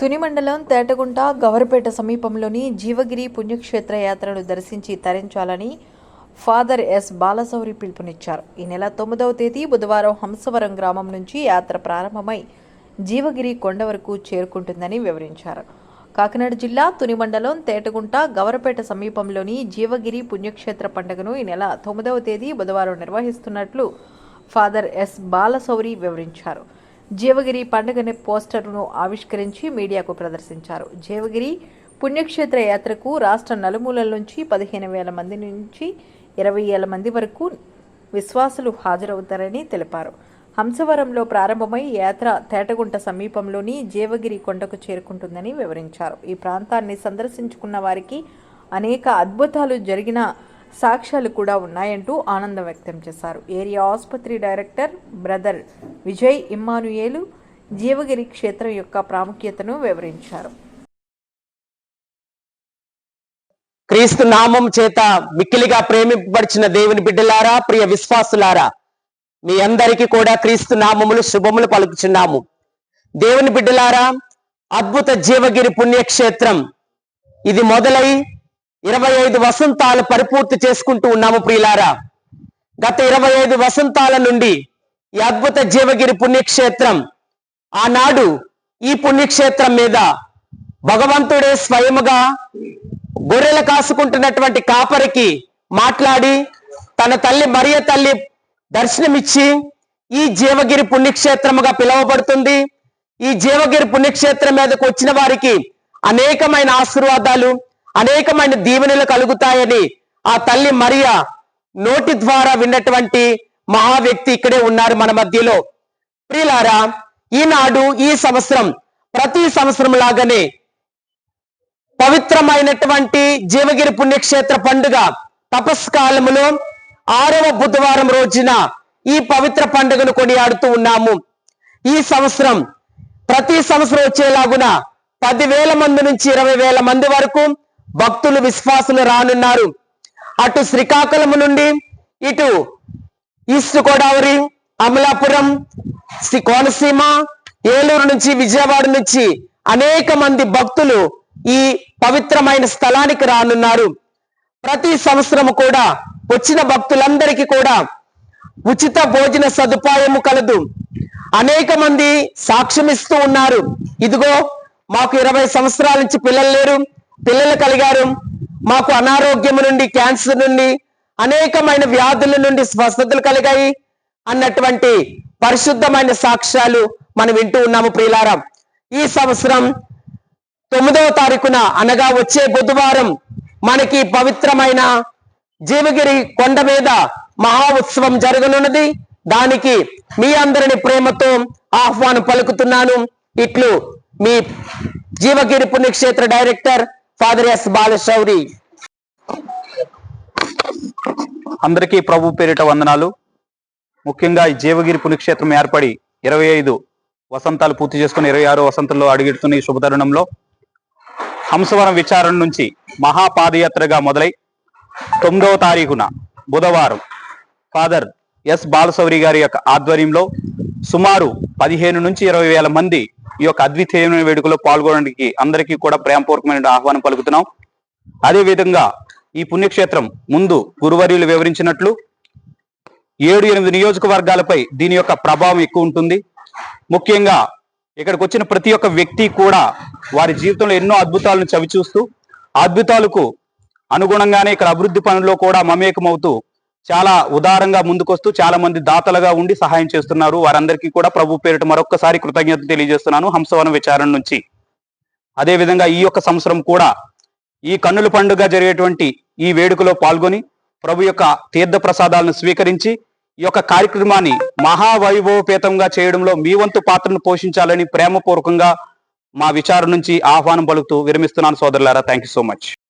తుని మండలం తేటగుంట గవరపేట సమీపంలోని జీవగిరి పుణ్యక్షేత్ర యాత్రను దర్శించి తరించాలని ఫాదర్ ఎస్. బాలసౌరి పిలుపునిచ్చారు. ఈ నెల తొమ్మిదవ తేదీ బుధవారం హంసవరం గ్రామం నుంచి యాత్ర ప్రారంభమై జీవగిరి కొండ వరకు చేరుకుంటుందని వివరించారు. కాకినాడ జిల్లా తుని మండలం తేటగుంట గవరపేట సమీపంలోని జీవగిరి పుణ్యక్షేత్ర పండుగను ఈ నెల తొమ్మిదవ తేదీ బుధవారం నిర్వహిస్తున్నట్లు ఫాదర్ ఎస్. బాలసౌరి వివరించారు. జీవగిరి పండుగని పోస్టర్ను ఆవిష్కరించి మీడియాకు ప్రదర్శించారు. జీవగిరి పుణ్యక్షేత్ర యాత్రకు రాష్ట్ర నలుమూలల నుంచి పదిహేను వేల మంది నుంచి ఇరవై వేల మంది వరకు విశ్వాసులు హాజరవుతారని తెలిపారు. హంసవరంలో ప్రారంభమై యాత్ర తేటగుంట సమీపంలోని జీవగిరి కొండకు చేరుకుంటుందని వివరించారు. ఈ ప్రాంతాన్ని సందర్శించుకున్న వారికి అనేక అద్భుతాలు జరిగిన సాక్ష్యాలు కూడా ఉన్నాయంటూ ఆనందం వ్యక్తం చేశారు. ఏరియా ఆసుపత్రి డైరెక్టర్ బ్రదర్ విజయ్ ఇమ్మానుయేలు జీవగిరి క్షేత్రం యొక్క ప్రాముఖ్యతను వివరించారు. క్రీస్తు నామం చేత మిక్కిలిగా ప్రేమింపబడిచిన దేవుని బిడ్డలారా ప్రియ విశ్వాసులారా మీ అందరికీ కూడా క్రీస్తు నామములు శుభములు పలుకుచున్నాము. దేవుని బిడ్డలారా అద్భుత జీవగిరి పుణ్యక్షేత్రం ఇది మొదలై ఇరవై ఐదు వసంతాలు పరిపూర్తి చేసుకుంటూ ఉన్నాము ప్రియులారా. గత ఇరవై ఐదు వసంతాల నుండి ఈ అద్భుత జీవగిరి పుణ్యక్షేత్రం ఆనాడు ఈ పుణ్యక్షేత్రం మీద భగవంతుడే స్వయముగా గొర్రెలు కాసుకుంటున్నటువంటి కాపరికి మాట్లాడి తన తల్లి మరియ తల్లి దర్శనమిచ్చి ఈ జీవగిరి పుణ్యక్షేత్రముగా పిలువబడుతుంది. ఈ జీవగిరి పుణ్యక్షేత్రం మీదకు వచ్చిన వారికి అనేకమైన ఆశీర్వాదాలు అనేకమైన దీవెనలు కలుగుతాయని ఆ తల్లి మరియ నోటి ద్వారా విన్నటువంటి మహా వ్యక్తి ఇక్కడే ఉన్నారు మన మధ్యలో. ప్రియులారా ఈనాడు ఈ సంవత్సరం ప్రతి సంవత్సరం లాగానే పవిత్రమైనటువంటి జీవగిరి పుణ్యక్షేత్ర పండుగ తపస్కాలములో ఆరవ బుధవారం రోజున ఈ పవిత్ర పండుగను కొనియాడుతూ ఉన్నాము. ఈ సంవత్సరం ప్రతి సంవత్సరం వచ్చేలాగున పదివేల మంది నుంచి ఇరవై వేల మంది వరకు భక్తులు విశ్వాసులు రానున్నారు. అటు శ్రీకాకుళం నుండి ఇటు ఈస్ట్ గోదావరి అమలాపురం శ్రీ కోనసీమ ఏలూరు నుంచి విజయవాడ నుంచి అనేక మంది భక్తులు ఈ పవిత్రమైన స్థలానికి రానున్నారు. ప్రతి సంవత్సరం కూడా వచ్చిన భక్తులందరికీ కూడా ఉచిత భోజన సదుపాయము కలదు. అనేక మంది సాక్ష్యం ఇస్తూ ఉన్నారు. ఇదిగో మాకు ఇరవై సంవత్సరాల నుంచి పిల్లలు లేరు. పిల్లలు కలిగారు. మాకు అనారోగ్యం నుండి క్యాన్సర్ నుండి అనేకమైన వ్యాధుల నుండి స్వస్థతలు కలిగాయి. అన్నటువంటి పరిశుద్ధమైన సాక్ష్యాలు మనం వింటూ ఉన్నాము ప్రియులారా. ఈ సంవత్సరం తొమ్మిదవ తారీఖున అనగా వచ్చే బుధవారం మనకి పవిత్రమైన జీవగిరి కొండ మీద మహా ఉత్సవం జరగనున్నది. దానికి మీ అందరిని ప్రేమతో ఆహ్వానం పలుకుతున్నాను. ఇట్లు మీ జీవగిరి పుణ్యక్షేత్ర డైరెక్టర్ ఫాదర్ ఎస్ బాలశౌరి అందరికీ ప్రభు పేరిట వందనాలు. ముఖ్యంగా ఈ జీవగిరి పుణ్యక్షేత్రం ఏర్పడి ఇరవై ఐదు వసంతాలు పూర్తి చేసుకుని ఇరవై ఆరు వసంతంలో అడుగెడుతున్న ఈ శుభతరుణంలో హంసవరం విచారణ నుంచి మహాపాదయాత్రగా మొదలై తొమ్మిదవ తారీఖున బుధవారం ఫాదర్ ఎస్ బాలశౌరి గారి యొక్క ఆధ్వర్యంలో సుమారు పదిహేను నుంచి ఇరవై వేల మంది ఈ యొక్క అద్వితీయమైన వేడుకలో పాల్గొనడానికి అందరికీ కూడా ప్రేమపూర్వకమైన ఆహ్వానం పలుకుతున్నాం. అదే విధంగా ఈ పుణ్యక్షేత్రం ముందు గురువర్యులు వివరించినట్లు ఏడు ఎనిమిది నియోజకవర్గాలపై దీని యొక్క ప్రభావం ఎక్కువ ఉంటుంది. ముఖ్యంగా ఇక్కడికి వచ్చిన ప్రతి ఒక్క వ్యక్తి కూడా వారి జీవితంలో ఎన్నో అద్భుతాలను చవిచూస్తూ అద్భుతాలకు అనుగుణంగానే ఇక్కడ అభివృద్ధి పనుల్లో కూడా మమేకమవుతూ చాలా ఉదారంగా ముందుకొస్తూ చాలా మంది దాతలుగా ఉండి సహాయం చేస్తున్నారు. వారందరికీ కూడా ప్రభు పేరిట మరొక్కసారి కృతజ్ఞత తెలియజేస్తున్నాను. హంసవనం విచారణ నుంచి. అదేవిధంగా ఈ యొక్క సంవత్సరం కూడా ఈ కన్నుల పండుగ జరిగేటువంటి ఈ వేడుకలో పాల్గొని ప్రభు యొక్క తీర్థ ప్రసాదాలను స్వీకరించి ఈ యొక్క కార్యక్రమాన్ని మహావైభవపేతంగా చేయడంలో మీ వంతు పాత్రను పోషించాలని ప్రేమపూర్వకంగా మా విచారం నుంచి ఆహ్వానం పలుకుతూ విరమిస్తున్నాను సోదరులారా. Thank so much.